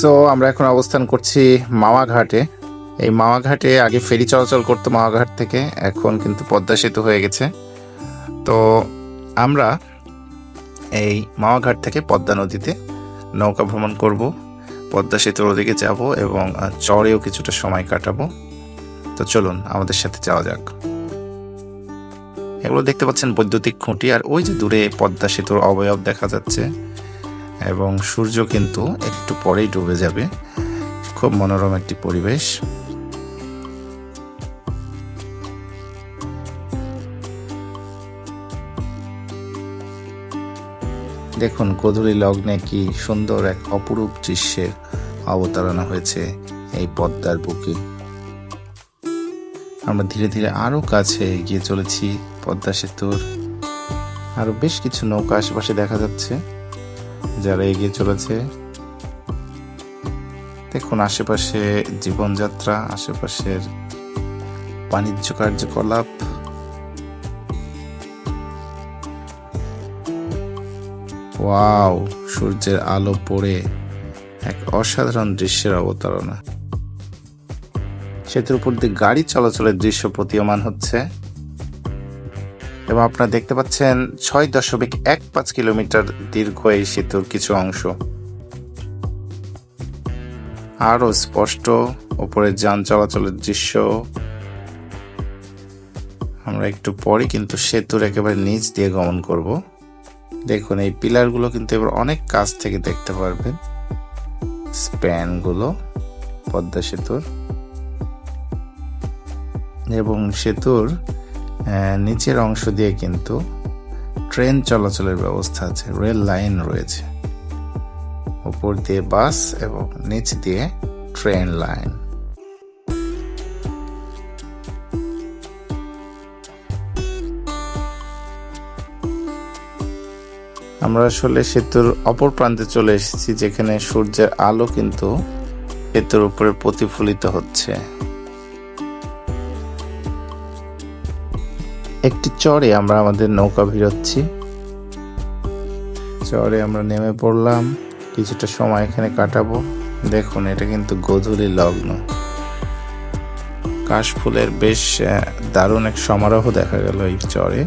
So আমরা এখন অবস্থান করছি মাওয়া ঘাটে এই মাওয়া ঘাটে আগে ফেরি চলাচল করতো মাওয়া ঘাট থেকে, এখন কিন্তু পদ্মা সেতু হয়ে গেছে। তো, আমরা এই মাওয়া ঘাট থেকে পদ্মা নদীতে নৌকা ভ্রমণ করব, পদ্মা সেতুর ওদিকে যাব এবং চরেও কিছুটা সময় কাটাবো। তো চলুন, আমাদের সাথে যাওয়া যাক। এগুলো দেখতে পাচ্ছেন বৈদ্যুতিক খুঁটি, আর ওই যে দূরে পদ্মা সেতুর অবয়ব দেখা যাচ্ছে। এবং সূর্য কিন্তু একটু পরেই ডুবে যাবে। খুব মনোরম একটি পরিবেশ। দেখুন গোধূলি লগ্নে কি সুন্দর এক অপরূপ দৃশ্যের অবতারণা হয়েছে এই পদ্মার বুকে। আমরা ধীরে ধীরে আরও কাছে এগিয়ে চলেছি পদ্মা সেতুর। আরও বেশ কিছু নৌকা আশেপাশে দেখা যাচ্ছে। যারা এগিয়ে চলেছে। দেখুন, আশেপাশে জীবনযাত্রা, আশেপাশের বাণিজ্য কার্যকলাপ। ওয়াও, সূর্যের আলো পড়ে এক অসাধারণ দৃশ্যের অবতারণা। সেতুর উপর দিয়ে গাড়ি চলাচলের দৃশ্য প্রতীয়মান হচ্ছে। এবং আপনারা দেখতে পাচ্ছেন ছয় দশমিক এক পাঁচ কিলোমিটার দীর্ঘ এই সেতুর কিছু অংশ। আরও স্পষ্ট উপরে যান চলাচলের দৃশ্য। আমরা একটু পরে কিন্তু সেতুর একেবারে নিচ দিয়ে গমন করব। দেখুন, এই পিলারগুলো কিন্তু এবার অনেক কাছ থেকে দেখতে পারবেন। স্প্যানগুলো, পদ্মা সেতুর। এবং সেতুর নিচের অংশ দিয়ে কিন্তু ট্রেন চলাচলের ব্যবস্থা আছে, রেল লাইন রয়েছে। উপর দিয়ে বাস এবং নিচ দিয়ে ট্রেন লাইন। আমরা আসলে সেতুর অপর প্রান্তে চলে এসেছি, যেখানে সূর্যের আলো কিন্তু সেতুর উপরে প্রতিফলিত হচ্ছে। একটি চরে আমরা আমাদের নৌকা ভিড়াচ্ছি। চরে আমরা নেমে পড়লাম। কিছুটা সময় এখানে কাটাবো। দেখুন, এটা কিন্তু গোধূলি লগ্ন। কাশফুলের বেশ দারুণ এক সমারোহ দেখা গেল এই চরে।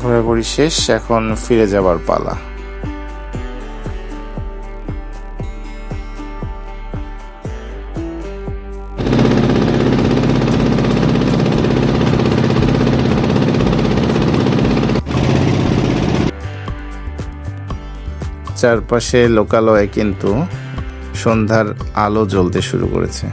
ঘোরাঘুরি শেষ, এখন ফিরে যাবার পালা। চারপাশে লোকালয়ে কিন্তু সন্ধ্যার আলো জ্বলতে শুরু করেছে।